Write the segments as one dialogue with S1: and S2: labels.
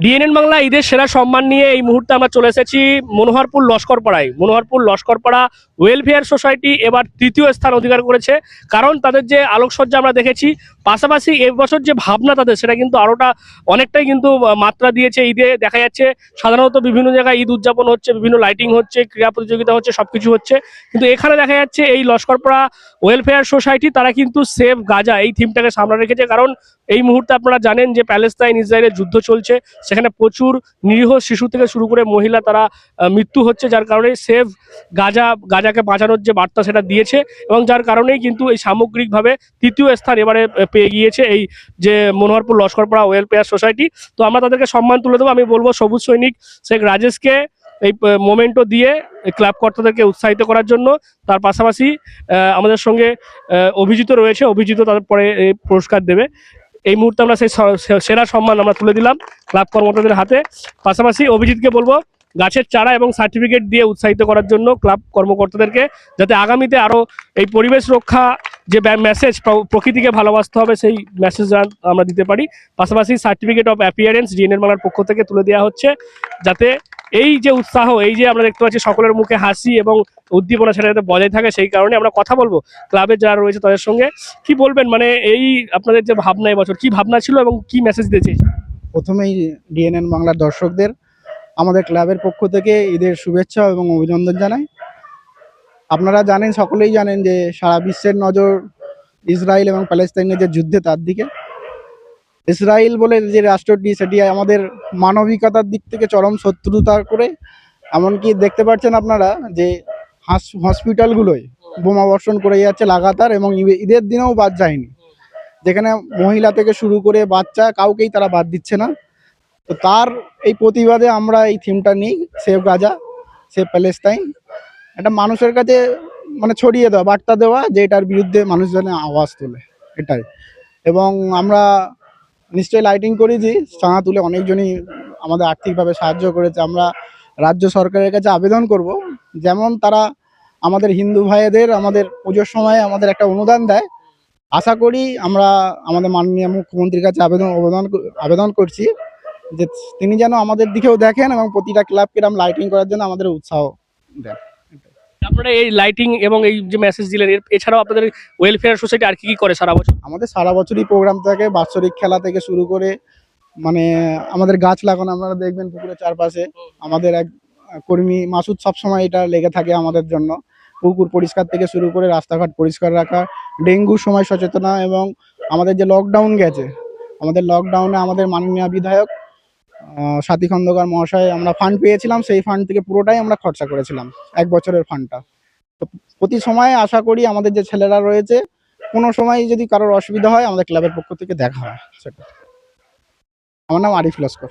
S1: DNN Bangla, ঈদের সেরা সম্মান নিয়ে এই মুহূর্তে আমরা চলে এসেছি মনোহরপুর লস্করপাড়ায় মনোহরপুর লস্করপাড়া ওয়েলফেয়ার সোসাইটি এবার তৃতীয় স্থান অধিকার করেছে। কারণ তাদের যে আলোকসজ্জা আমরা দেখেছি, পাশাপাশি এবছর যে ভাবনা তাদের, সেটা কিন্তু আরোটা অনেকটাই কিন্তু মাত্রা দিয়েছে। ঈদে দেখা যাচ্ছে, সাধারণত বিভিন্ন জায়গায় ঈদ উদযাপন হচ্ছে, বিভিন্ন লাইটিং হচ্ছে, ক্রীড়া প্রতিযোগিতা হচ্ছে সব কিছু হচ্ছে। কিন্তু এখানে দেখা যাচ্ছে, এই লস্করপাড়া ওয়েলফেয়ার সোসাইটি তারা কিন্তু সেফ গাজা। এই থিমটাকে সামনে রেখেছে। কারণ এই মুহূর্তে আপনারা জানেন যে প্যালেস্তাইন ইসরায়েলের যুদ্ধ চলছে। সেখানে প্রচুর নিরীহ শিশু থেকে শুরু করে মহিলা তারা মৃত্যু হচ্ছে, যার কারণে সেভ গাজা, গাজাকে বাঁচানোর যে বার্তা সেটা দিয়েছে এবং যার কারণেই কিন্তু এই সামগ্রিকভাবে তৃতীয় স্থান এবারে পেয়ে গিয়েছে এই যে মনোহরপুর লস্করপাড়া ওয়েলফেয়ার সোসাইটি তো আমরা তাদেরকে সম্মান তুলে দেবো। আমি বলব সবুজ সৈনিক শেখ রাজেশকে। এই মোমেন্টও দিয়ে ক্লাব কর্তাদেরকে উৎসাহিত করার জন্য। তার পাশাপাশি আমাদের সঙ্গে অভিজিত রয়েছে। অভিজিত তাদের পরে এই পুরস্কার দেবে। এই মুহূর্তে আমরা সেই সেরা সম্মান আমরা তুলে দিলাম ক্লাব কর্মকর্তাদের হাতে। পাশাপাশি অভিজিৎকে বলব, গাছের চারা এবং সার্টিফিকেট দিয়ে উৎসাহিত করার জন্য ক্লাব কর্মকর্তাদেরকে, যাতে আগামীতে আরও এই পরিবেশ রক্ষা যে মেসেজ প্রকৃতিকে ভালোবাসতে হবে, সেই মেসেজ আমরা দিতে পারি। পাশাপাশি সার্টিফিকেট অফ অ্যাপিয়ারেন্স ডিএনএর মালার পক্ষ থেকে তুলে দেওয়া হচ্ছে, যাতে এই যে উৎসাহ, এই যে আমরা দেখতে পাচ্ছি সকলের মুখে হাসি এবং উদ্দীপনা সেটা যাতে বজায় থাকে, সেই কারণে আমরা কথা বলব ক্লাবের যারা রয়েছে তাদের সঙ্গে। কি বলবেন? মানে এই আপনাদের যে ভাবনা এবছর কি ভাবনা ছিল এবং কি মেসেজ দিয়েছে
S2: প্রথমেই ডিএনএন বাংলার দর্শকদের, আমাদের ক্লাবের পক্ষ থেকে ঈদের শুভেচ্ছা এবং অভিনন্দন জানাই। আপনারা জানেন, সকলেই জানেন যে সারা বিশ্বের নজর ইসরায়েল এবং প্যালেস্তাইনের যে যুদ্ধে তার দিকে। ইসরায়েল বলে যে রাষ্ট্রটি সেটি আমাদের মানবিকতার দিক থেকে চরম শত্রুতা করে, এমনকি দেখতে পাচ্ছেন আপনারা যে হাস- হসপিটালগুলোয় বোমা বর্ষণ করে যাচ্ছে লাগাতার এবং ঈদে- ঈদের দিনেও বাদ যায়নি। যেখানে মহিলা থেকে শুরু করে বাচ্চা কাউকেই তারা বাদ দিচ্ছে না। তো তার এই প্রতিবাদে আমরা এই থিমটা নিই সেভ গাজা সেভ প্যালেস্তাইন। এটা মানুষের কাছে মানে ছড়িয়ে দেওয়া, বার্তা দেওয়া যে এটার বিরুদ্ধে মানুষ যেন আওয়াজ তোলে, এটাই। এবং আমরা নিশ্চয়ই লাইটিং করেছি চাঁদা তুলে অনেকজনই আমাদের আর্থিকভাবে সাহায্য করেছে। আমরা রাজ্য সরকারের কাছে আবেদন করব। যেমন তারা আমাদের হিন্দু ভাইদের আমাদের পুজোর সময় আমাদের একটা অনুদান দেয়। আশা করি আমরা আমাদের মাননীয় মুখ্যমন্ত্রীর কাছে আবেদন আবেদন আবেদন করছি যে তিনি যেন আমাদের দিকেও দেখেন এবং প্রতিটা ক্লাবকে এরকম লাইটিং করার জন্য আমাদের উৎসাহ দেন।
S1: আপনারা এই লাইটিং এবং এই যে মেসেজ দিলেন এছাড়াও আপনাদের ওয়েলফেয়ার সোসাইটি আর কি কি করে সারা বছর?
S2: আমাদের সারা বছরই প্রোগ্রাম থাকে, বাৎসরিক খেলা থেকে শুরু করে মানে আমাদের গাছ লাগানো আপনারা দেখবেন পুকুরের চারপাশে। আমাদের এক কর্মী মাসুদ সবসময় এটা লেগে থাকে আমাদের জন্য। পুকুর পরিষ্কার থেকে শুরু করে রাস্তাঘাট পরিষ্কার রাখা ডেঙ্গুর সময় সচেতনা এবং আমাদের যে লকডাউন গেছে, আমাদের লকডাউনে আমাদের মাননীয় বিধায়ক সাথী খন্দকার মহাশয় আমরা ফান্ড পেয়েছিলাম, সেই ফান্ড থেকে পুরোটাই আমরা খরচা করেছিলাম, এক বছরের ফান্ডটা তো প্রতি সময় আশা করি আমাদের যে ছেলেরা রয়েছে, কোনো সময় যদি কারোর অসুবিধা হয়, আমাদের ক্লাবের পক্ষ থেকে দেখা হয়, সেটা। আমার নাম আরিফ লস্কর।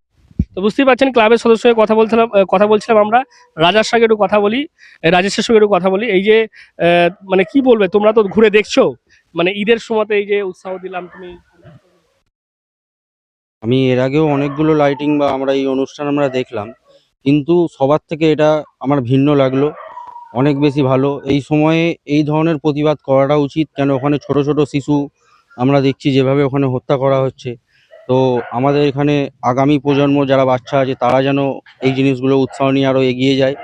S1: তো বুঝতেই পারছেন, ক্লাবের সদস্য হয়ে কথা বলছিলাম কথা বলছিলাম আমরা। রাজার সঙ্গে একটু কথা বলি রাজেশের সঙ্গে একটু কথা বলি। এই যে মানে কি বলবে, তোমরা তো ঘুরে দেখছ? মানে ঈদের সময়তে এই যে উৎসাহ দিলাম, তুমি
S3: আমি এর আগেও অনেকগুলো লাইটিং বা আমরা এই অনুষ্ঠান আমরা দেখলাম, কিন্তু সবার থেকে এটা আমার ভিন্ন লাগল, অনেক বেশি ভালো। এই সময়ে এই ধরনের প্রতিবাদ করাটা উচিত, কেন ওখানে ছোট ছোট শিশু আমরা দেখছি যেভাবে ওখানে হত্যা করা হচ্ছে। তো আমাদের এখানে আগামী প্রজন্ম যারা বাচ্চা আছে, তারা যেন এই জিনিসগুলো উৎসাহ নিয়ে আরও এগিয়ে যায়।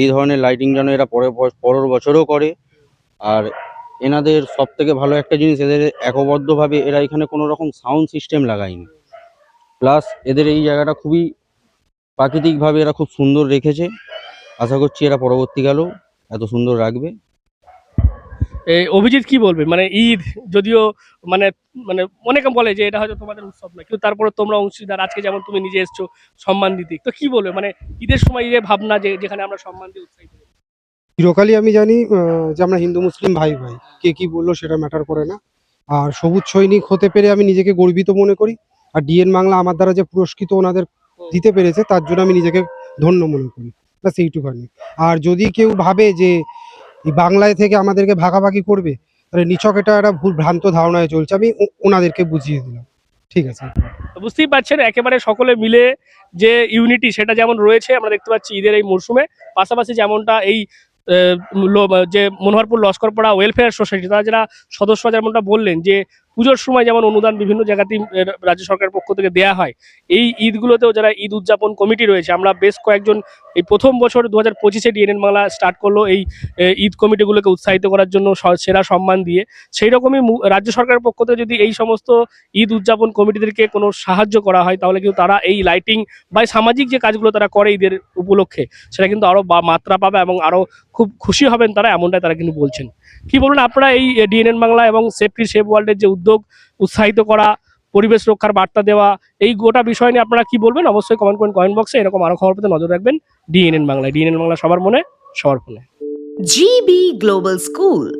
S3: এই ধরনের লাইটিং যেন এরা পরে পরের বছরও করে। আর এনাদের সব থেকে ভালো একটা জিনিস, এদের একবদ্ধভাবে এরা এখানে কোনো রকম সাউন্ড সিস্টেম লাগায়নি। প্লাস এদের এই জায়গাটা খুবই প্রাকৃতিকভাবে এরা খুব সুন্দর রেখেছে। আশা করছি এরা পরবর্তীকালেও এত সুন্দর রাখবে।
S1: অভিজিৎ কি বলবে? মানে ঈদ, যদিও মানে মানে অনেকে বলে যে এটা হয়তো তোমাদের উৎসব না, কিন্তু তারপরে তোমরা অংশীদার, আজকে যেমন তুমি নিজে এসছো, সম্মান দিতে। তো কি বলবে? মানে ঈদের সময় যে ভাবনা যে, যেখানে আমরা সম্মান দিয়ে উৎসাহিত।
S4: চিরকালই আমি জানি যে আমরা হিন্দু, মুসলিম ভাই ভাই। কে কি বলল সেটা ম্যাটার করে না। আর সবুজ সৈনিক হতে পেরে আমি নিজেকে গর্বিত মনে করি। আর ডিএন বাংলা আমার দ্বারা যে পুরস্কৃত ওনাদের দিতে পেরেছে, তার জন্য আমি নিজেকে ধন্য মনে করি। ব্যাস এইটুখানি আর যদি কেউ ভাবে যে এই বাংলায় থেকে আমাদেরকে ভাগাভাগি করবে, তাহলে নিছক এটা একটা ভুল ভ্রান্ত ধারণায় চলছে, আমি ওনাদেরকে বুঝিয়ে দিলাম। ঠিক আছে।
S1: বুঝতেই পারছেন, একেবারে সকলে মিলে যে ইউনিটি সেটা যেমন রয়েছে, আমরা দেখতে পাচ্ছি ঈদের এই মরশুমে। পাশাপাশি যেমনটা এই যে মনোহরপুর লস্করপাড়া ওয়েলফেয়ার সোসাইটি তারা যারা সদস্য, যেমনটা বললেন যে পুজোর সময় যেমন অনুদান বিভিন্ন জায়গাতেই রাজ্য সরকারের পক্ষ থেকে দেয়া হয়, এই ঈদগুলোতেও যারা ঈদ উদযাপন কমিটি রয়েছে, আমরা বেশ কয়েকজন এই প্রথম বছর দু হাজার পঁচিশে ডিএনএন বাংলা স্টার্ট করল এই ঈদ কমিটিগুলোকে উৎসাহিত করার জন্য সেরা সম্মান দিয়ে। সেই রকমই রাজ্য সরকারের পক্ষ থেকে যদি এই সমস্ত ঈদ উদযাপন কমিটিদেরকে কোনো সাহায্য করা হয়, তাহলে কিন্তু তারা এই লাইটিং বা সামাজিক যে কাজগুলো তারা করে ঈদের উপলক্ষে, সেটা কিন্তু আরও মাত্রা পাবে এবং আরও খুব খুশি হবেন তারা, এমনটাই তারা কিন্তু বলছেন। কি বলুন, আপনারা এই ডিএনএন বাংলা এবং সেফটি সেফ ওয়ার্ল্ডের যে উৎসাহিত করা পরিবেশ রক্ষার বার্তা দেওয়া এই গোটা বিষয় নিয়ে আপনারা কি বলবেন অবশ্যই কমেন্ট করেন কমেন্ট বক্সে এরকম আরও খবর পেতে নজর রাখবেন ডিএনএন বাংলায় ডিএনএন বাংলা সবার মনে সবার ফোনে
S5: GB Global School,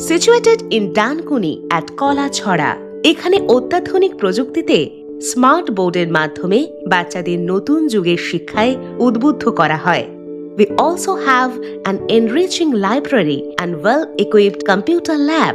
S5: situated in Dankuni at Kolachhara. এখানে অত্যাধুনিক প্রযুক্তিতে স্মার্ট বোর্ডের মাধ্যমে বাচ্চাদের নতুন যুগের শিক্ষায় উদ্বুদ্ধ করা হয় We also have an enriching library and well-equipped computer lab.